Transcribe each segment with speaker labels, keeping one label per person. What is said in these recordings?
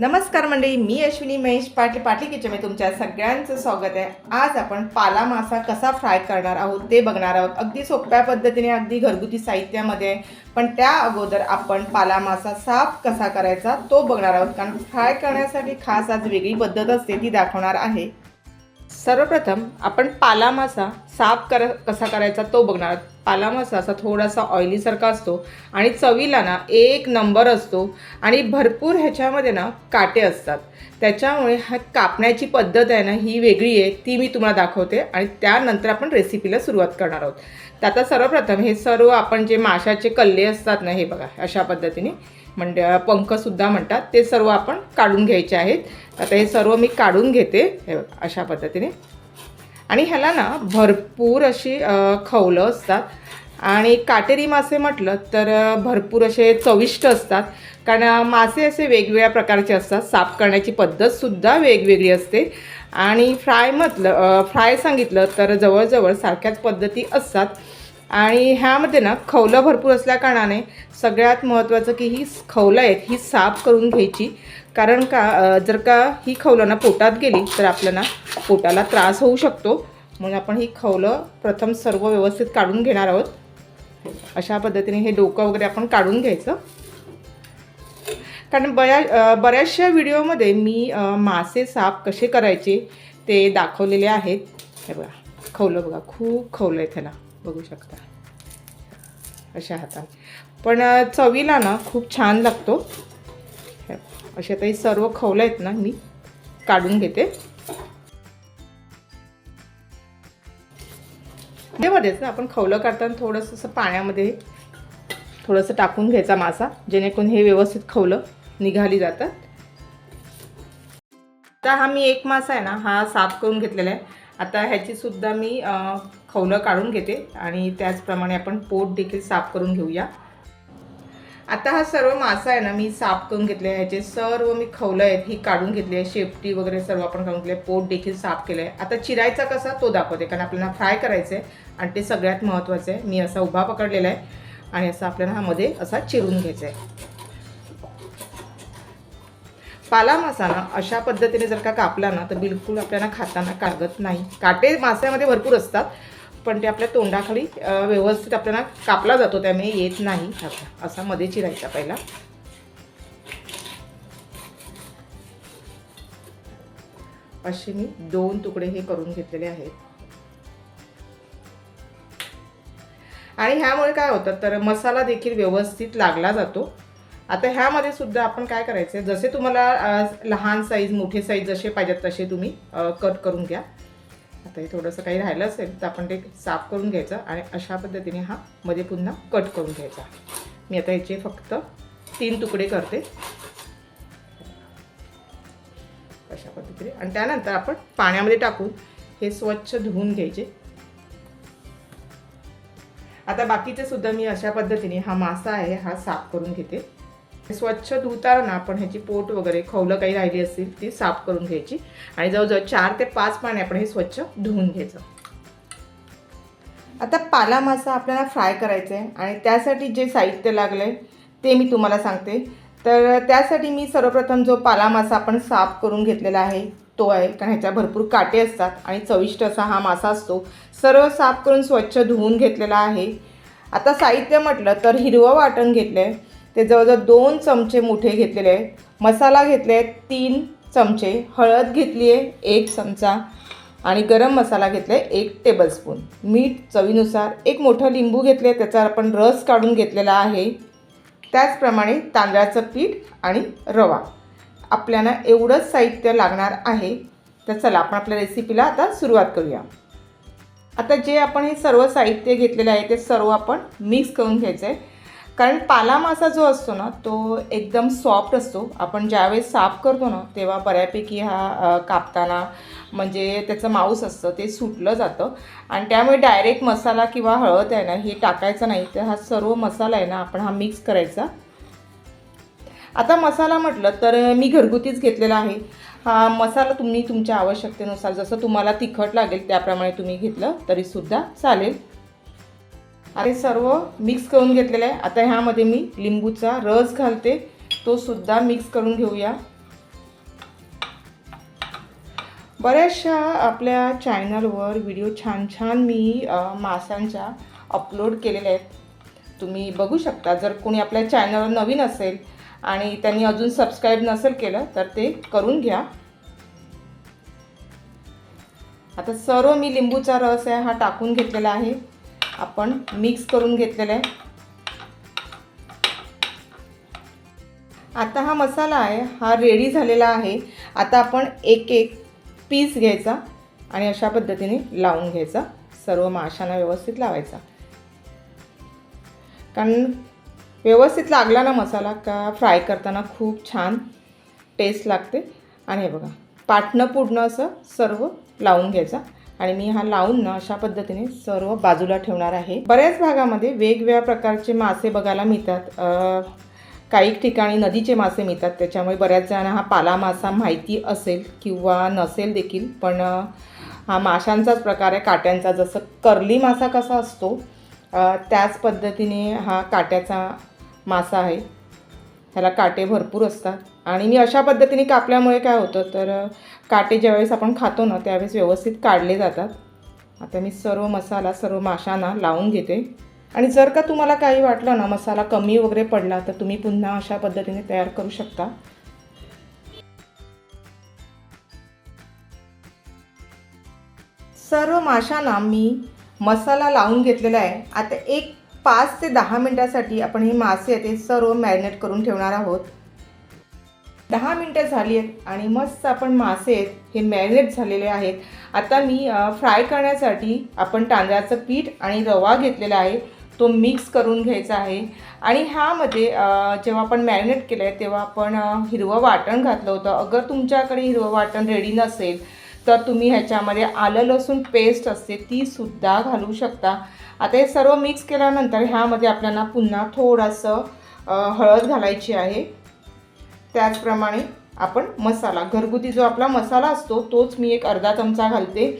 Speaker 1: नमस्कार मंडळी मी अश्विनी महेश पाटील पाटील किचनमध्ये तुमच्या सगळ्यांचं स्वागत आहे. आज आपण पाला मासा कसा फ्राय करणार आहोत ते बघणार आहोत. अगदी सोप्या पद्धतीने अगदी घरगुती साहित्यामध्ये. पण त्या अगोदर आपण पाला मासा साफ कसा करायचा तो बघणार आहोत. कारण फ्राय करण्यासाठी खास आज वेगळी पद्धत असते ती दाखवणार आहे. सर्वप्रथम आपण पाला मासा साफ कर कसा करायचा तो बघणार आहोत. पाला मासा असा थोडासा ऑइलीसारखा असतो आणि चवीला ना एक नंबर असतो आणि भरपूर ह्याच्यामध्ये ना काटे असतात. त्याच्यामुळे हा कापण्याची पद्धत आहे ना ही वेगळी आहे ती मी तुम्हाला दाखवते आणि त्यानंतर आपण रेसिपीला सुरुवात करणार आहोत. तर आता सर्वप्रथम हे सर्व आपण जे माशाचे कल्ले असतात ना हे बघा अशा पद्धतीने म्हणजे पंखसुद्धा म्हणतात ते सर्व आपण काढून घ्यायचे आहेत. आता हे सर्व मी काढून घेते हे अशा पद्धतीने. आणि ह्याला ना भरपूर अशी खवलं असतात. आणि काटेरी मासे म्हटलं तर भरपूर असे चविष्ट असतात. कारण मासे असे वेगवेगळ्या प्रकारचे असतात. साफ करण्याची पद्धतसुद्धा वेगवेगळी असते. आणि फ्राय म्हटलं फ्राय सांगितलं तर जवळजवळ सारख्याच पद्धती असतात. आणि ह्यामध्ये ना खवलं भरपूर असल्या कारणाने सगळ्यात महत्त्वाचं की ही खवलं आहेत ही साफ करून घ्यायची. कारण का जर का ही खवलं ना पोटात गेली तर आपल्याला पोटाला त्रास होऊ शकतो. म्हणून आपण ही खवलं प्रथम सर्व व्यवस्थित काढून घेणार आहोत. अशा पद्धतीने हे डोकं वगैरे आपण काढून घ्यायचं. कारण बऱ्या बऱ्याचशा व्हिडिओमध्ये मी मासे साफ कसे करायचे ते दाखवलेले आहेत. हे बघा खवलं बघा खूप खवलं आहे त्याला. बघू शकता. अशा हातात. पण चवीला ना खूप छान लागतो. हे, असे आता हे सर्व खवलं आहेत ना मी काढून घेते. मध्येच ना आपण खवलं काढताना थोडंसं असं पाण्यामध्ये थोडंसं टाकून घ्यायचा मासा जेणेकरून हे व्यवस्थित खवलं निघाली जातात. आता हा मी एक मासा आहे ना हा साफ करून घेतलेला आहे. आता ह्याचीसुद्धा मी खवलं काढून घेते आणि त्याचप्रमाणे आपण पोट देखील साफ करून घेऊया. आता हा सर्व मासा आहे ना मी साफ करून घेतले ह्याचे सर्व मी खवलं आहेत ही काढून घेतली आहे. शेपटी वगैरे सर्व आपण काढून घेतले पोट देखील साफ केलं आहे आता चिरायचा कसा तो दाखवते. कारण आपल्याला फ्राय करायचं आहे आणि ते सगळ्यात महत्त्वाचं आहे. मी असा उभा पकडलेला आहे आणि असा आपल्याला हा मध्ये असा चिरून घ्यायचा आहे. पाला मासा ना अशा पद्धतीने जर का कापला ना तर बिलकुल आपल्याला खाताना कागत नाही. काटे मास्यामध्ये भरपूर असतात. पण ते आपल्या तोंडाखाली व्यवस्थित आपल्याला कापला जातो त्यामुळे येत नाही. असा असा मध्ये चिरायचा पहिला. असे मी दोन तुकडे हे करून घेतलेले आहेत. आणि ह्यामुळे काय होतं तर मसाला देखील व्यवस्थित लागला जातो. आता ह्यामध्ये सुद्धा आपण काय करायचं जसे तुम्हाला लहान साईज मोठे साईज जसे पाहिजेत तसे तुम्ही कट करून घ्या. आता हे थोडंसं काही राहिलं असेल तर आपण ते साफ करून घ्यायचं आणि अशा पद्धतीने हा मध्ये पुन्हा कट करून घ्यायचा. मी आता याचे फक्त तीन तुकडे करते. अशा पद्धतीने. आणि त्यानंतर आपण पाण्यामध्ये टाकून हे स्वच्छ धुवून घ्यायचे. आता बाकीचे सुद्धा मी अशा पद्धतीने हा मासा आहे हा साफ करून घेते. स्वच्छ धुताना आपण ह्याची पोट वगैरे खवलं काही राहिली असतील ती साफ करून घ्यायची. आणि जवळजवळ चार ते पाच पाणी आपण हे स्वच्छ धुवून घ्यायचं. आता पाला मासा आपल्याला फ्राय करायचा आहे आणि त्यासाठी जे साहित्य लागलं आहे ते मी तुम्हाला सांगते. तर त्यासाठी मी सर्वप्रथम जो पाला मासा आपण साफ करून घेतलेला आहे तो आहे कारण ह्याच्या भरपूर काटे असतात आणि चविष्ट असा हा मासा असतो. सर्व साफ करून स्वच्छ धुवून घेतलेला आहे. आता साहित्य म्हटलं तर हिरवं वाटण घेतलं आहे ते जवळजवळ दोन चमचे मोठे घेतलेले आहेत. मसाला घेतले आहेत तीन चमचे हळद घेतली आहे एक चमचा आणि गरम मसाला घेतला आहे एक टेबलस्पून मीठ चवीनुसार एक मोठं लिंबू घेतले त्याचा आपण रस काढून घेतलेला आहे. त्याचप्रमाणे तांदळाचं पीठ आणि रवा. आपल्याला एवढंच साहित्य लागणार आहे. तर चला आपण आपल्या रेसिपीला आता सुरुवात करूया. आता जे आपण हे सर्व साहित्य घेतलेलं आहे ते सर्व आपण मिक्स करून घ्यायचं आहे कारण पाला मासा जो असतो ना तो एकदम सॉफ्ट असतो. आपण ज्यावेळेस साफ करतो ना तेव्हा बऱ्यापैकी हा कापताना म्हणजे त्याचं मांस असतं ते सुटलं जातं. आणि त्यामुळे डायरेक्ट मसाला किंवा हळद आहे ना हे टाकायचं नाही. तर हा सर्व मसाला आहे ना आपण हा मिक्स करायचा. आता मसाला म्हटलं तर मी घरगुतीच घेतलेला आहे. हा मसाला तुम्ही तुमच्या आवश्यकतेनुसार जसं तुम्हाला तिखट लागेल त्याप्रमाणे तुम्ही घेतलं तरीसुद्धा चालेल. आणि सर्व मिक्स करून घेतलेलं आहे. आता ह्यामध्ये मी लिंबूचा रस घालते. तो सुद्धा मिक्स करून घेऊया. बऱ्याचशा आपल्या चॅनलवर व्हिडिओ छान छान मी मासांच्या माशांच्या अपलोड केलेल्या आहेत. तुम्ही बघू शकता. जर कोणी आपल्या चॅनलवर नवीन असेल आणि त्यांनी अजून सबस्क्राईब नसेल केलं तर ते करून घ्या. आता सर्व मी लिंबूचा रस आहे हा टाकून घेतलेला आहे. आपण मिक्स करून घेतलेला आहे. आता हा मसाला आहे हा रेडी झालेला आहे. आता आपण एक एक पीस घ्यायचा आणि अशा पद्धतीने लावून घ्यायचा. सर्व माशांना व्यवस्थित लावायचा. कारण व्यवस्थित लागला ना मसाला का फ्राय करताना खूप छान टेस्ट लागते. आणि हे बघा पाटणं पूर्ण असं सर्व लावून घ्यायचा. आणि मी हा लावून ना अशा पद्धतीने सर्व बाजूला ठेवणार आहे. बऱ्याच भागामध्ये वेगवेगळ्या प्रकारचे मासे बघायला मिळतात. काही ठिकाणी नदीचे मासे मिळतात. त्याच्यामुळे बऱ्याच जणांना हा पाला मासा माहिती असेल किंवा नसेल देखील. पण हा माशांचाच प्रकार आहे. काट्यांचा जसं कर्ली मासा कसा असतो त्याच पद्धतीने हा काट्याचा मासा आहे. ह्याला काटे भरपूर असतात. आणि मी अशा पद्धतीने कापल्यामुळे काय होतं तर काटे ज्यावेळेस आपण खातो ना त्यावेळेस व्यवस्थित काढले जातात. आता मी सर्व मसाला सर्व माशांना लावून घेते. आणि जर का तुम्हाला काही वाटलं ना मसाला कमी वगैरे पडला तर तुम्ही पुन्हा अशा पद्धतीने तयार करू शकता. सर्व माशांना मी मसाला लावून घेतलेला आहे. आता एक पाच ते दहा मिनटासाठी आपण हे मासे ते सर्व मॅरिनेट करून ठेवणार आहोत. दहा मिनटं झाली आहेत आणि मस्त आपण मासे आहेत हे मॅरिनेट झालेले आहेत. आता मी फ्राय करण्यासाठी आपण तांदळाचं पीठ आणि रवा घेतलेला आहे तो मिक्स करून घ्यायचा आहे. आणि ह्यामध्ये जेव्हा आपण मॅरिनेट केलं आहे तेव्हा आपण हिरवं वाटण घातलं होतं. अगर तुमच्याकडे हिरवं वाटण रेडी नसेल तर तुम्ही ह्याच्यामध्ये आलं लसूण पेस्ट असते ती सुद्धा घालू शकता. आता हे सर्व मिक्स केल्यानंतर ह्यामध्ये आपल्याला पुन्हा थोडंसं हळद घालायची आहे. त्याचप्रमाणे आपण मसाला घरगुती जो आपला मसाला असतो तोच मी एक अर्धा चमचा घालते.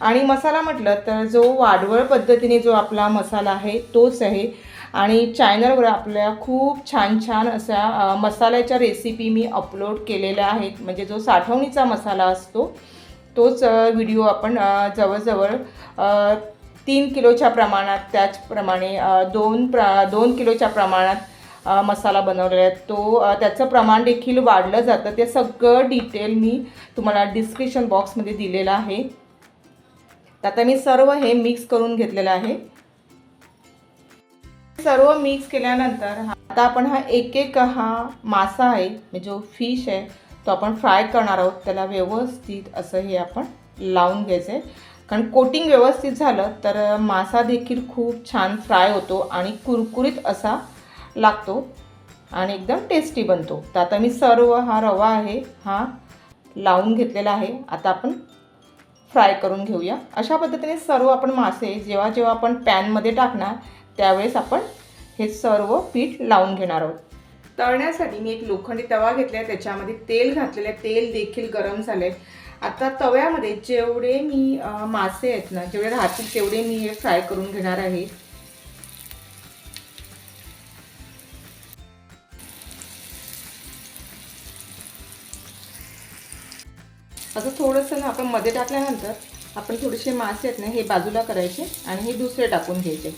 Speaker 1: आणि मसाला म्हटलं तर जो वाढवळ पद्धतीने जो आपला मसाला आहे तोच आहे. आणि चॅनलवर आपल्या खूप छान छान अशा मसाल्याच्या रेसिपी मी अपलोड केलेल्या आहेत. म्हणजे जो साठवणीचा मसाला असतो तोच व्हिडिओ आपण जवळजवळ तीन किलोच्या प्रमाणात त्याचप्रमाणे दोन प्र दोन किलोच्या प्रमाणात मसाला बनवलेला आहे. तो त्याचं प्रमाण देखील वाढलं जातं. ते सगळं डिटेल मी तुम्हाला डिस्क्रिप्शन बॉक्समध्ये दिलेलं आहे. तर आता मी सर्व हे मिक्स करून घेतलेलं आहे. सर्व मिक्स केल्यानंतर आता आपण हा एक एक हा मासा आहे म्हणजे जो फिश आहे तो आपण फ्राय करणार आहोत. त्याला व्यवस्थित असं हे आपण लावून घ्यायचं आहे. कारण कोटिंग व्यवस्थित झालं तर मासा देखील खूप छान फ्राय होतो आणि कुरकुरीत असा लागतो आणि एकदम टेस्टी बनतो. तर आता मी सर्व हा रवा आहे हा लावून घेतलेला आहे. आता आपण फ्राय करून घेऊया. अशा पद्धतीने सर्व आपण मासे जेव्हा जेव्हा आपण पॅनमध्ये टाकणार त्यावेळेस आपण हे सर्व पीठ लावून घेणार आहोत. तळण्यासाठी मी एक लोखंडी तवा घेतला आहे त्याच्यामध्ये तेल घातलेलं आहे. तेल देखील गरम झाले आता तव्यामध्ये जेवढे मी मासे आहेत ना जेवढे राहतील तेवढे मी हे फ्राय करून घेणार आहे. असं थोडंसं ना आपण मध्ये टाकल्यानंतर आपण थोडेसे मासे आहेत ना हे बाजूला करायचे आणि हे दुसरे टाकून घ्यायचे.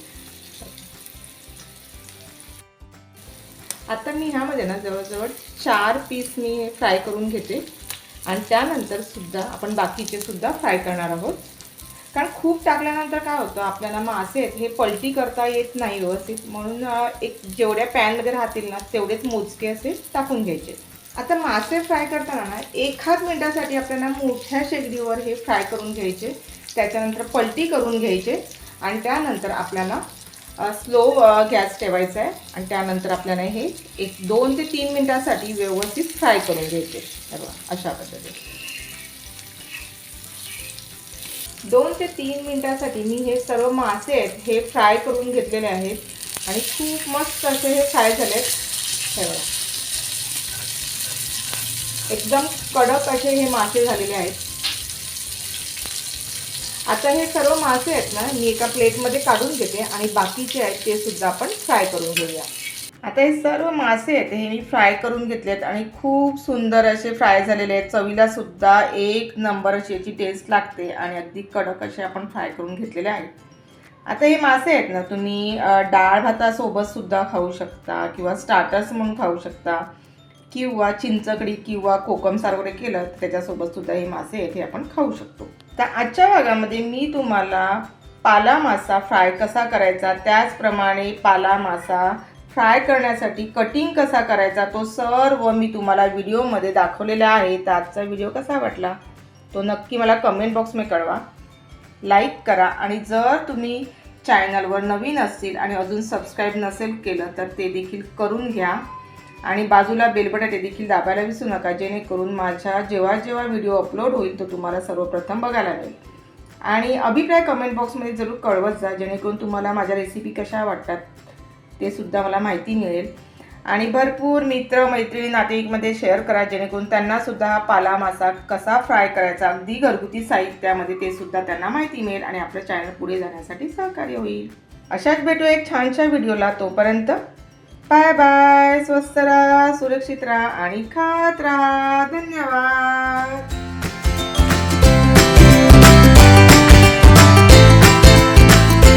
Speaker 1: आता मी ह्यामध्ये ना जवळजवळ चार पीस मी फ्राय करून घेते. आणि त्यानंतर सुद्धा आपण बाकीचे सुद्धा फ्राय करणार आहोत. कारण खूप टाकल्यानंतर काय होतं आपल्याला मासे आहेत हे पलटी करता येत नाही व्यवस्थित. म्हणून एक जेवढ्या पॅनमध्ये राहतील ना तेवढेच मोजके असे टाकून घ्यायचे. आता मासे फ्राय करताना ना एखाद मिनटासाठी आपल्याला मोठ्या शेगडीवर हे फ्राय करून घ्यायचे. त्याच्यानंतर पलटी करून घ्यायचे. आणि त्यानंतर आपल्याला स्लो गॅस ठेवायचा आहे. आणि त्यानंतर आपल्याला हे एक दोन ते तीन मिनटासाठी व्यवस्थित फ्राय करून घ्यायचे. बघा अशा पद्धतीने. दोन ते तीन मिनटासाठी मी हे सर्व मासे आहेत हे फ्राय करून घेतलेले आहेत. आणि खूप मस्त असे हे फ्राय झाले हे बघा. एकदम कडक असे हे मासे झालेले आहेत. आता हे सर्व मासे आहेत ना मी एका प्लेटमध्ये काढून घेते आणि बाकीचे आहेत ते सुद्धा आपण फ्राय करून घेऊया. आता हे सर्व मासे आहेत हे मी फ्राय करून घेतलेत आणि खूप सुंदर असे फ्राय झालेले आहेत. चवीला सुद्धा एक नंबर अशी याची टेस्ट लागते आणि अगदी कडक असे आपण फ्राय करून घेतलेले आहेत. आता हे मासे आहेत ना तुम्ही डाळ भातासोबत सुद्धा खाऊ शकता किंवा स्टार्टर्स म्हणून खाऊ शकता. किंवा चिंचकडी किंवा कोकम सार वगैरे केलं तर त्याच्यासोबत सुद्धा हे मासे आहेत हे आपण खाऊ शकतो. तर आजच्या भागामध्ये मी तुम्हाला पाला मासा फ्राय कसा करायचा त्याचप्रमाणे पाला मासा फ्राय करण्यासाठी कटिंग कसा करायचा तो सर्व मी तुम्हाला व्हिडिओमध्ये दाखवलेला आहे. तर आजचा व्हिडिओ कसा वाटला तो नक्की मला कमेंट बॉक्समध्ये कळवा. लाईक करा आणि जर तुम्ही चॅनलवर नवीन असतील आणि अजून सबस्क्राईब नसेल केलं तर ते देखील करून घ्या. आणि बाजूला बेलबटाटे ते देखील दाबायला विसरू नका जेणेकरून माझ्या जेव्हा जेव्हा व्हिडिओ अपलोड होईल तो तुम्हाला सर्वप्रथम बघायला मिळेल. आणि अभिप्राय कमेंट बॉक्समध्ये जरूर कळवत जा जेणेकरून तुम्हाला माझ्या रेसिपी कशा वाटतात ते सुद्धा मला माहिती मिळेल. आणि भरपूर मित्र मैत्रिणी नातेवाईकमध्ये शेअर करा जेणेकरून त्यांना सुद्धा हा पाला मासा कसा फ्राय करायचा अगदी घरगुती साहित्यामध्ये ते सुद्धा त्यांना माहिती मिळेल आणि आपलं चॅनल पुढे जाण्यासाठी सहकार्य होईल. अशाच भेटू एक छानशा व्हिडिओला तोपर्यंत बाय बाय स्वस्त राहा सुरक्षित राहा आणि खात राहा. धन्यवाद.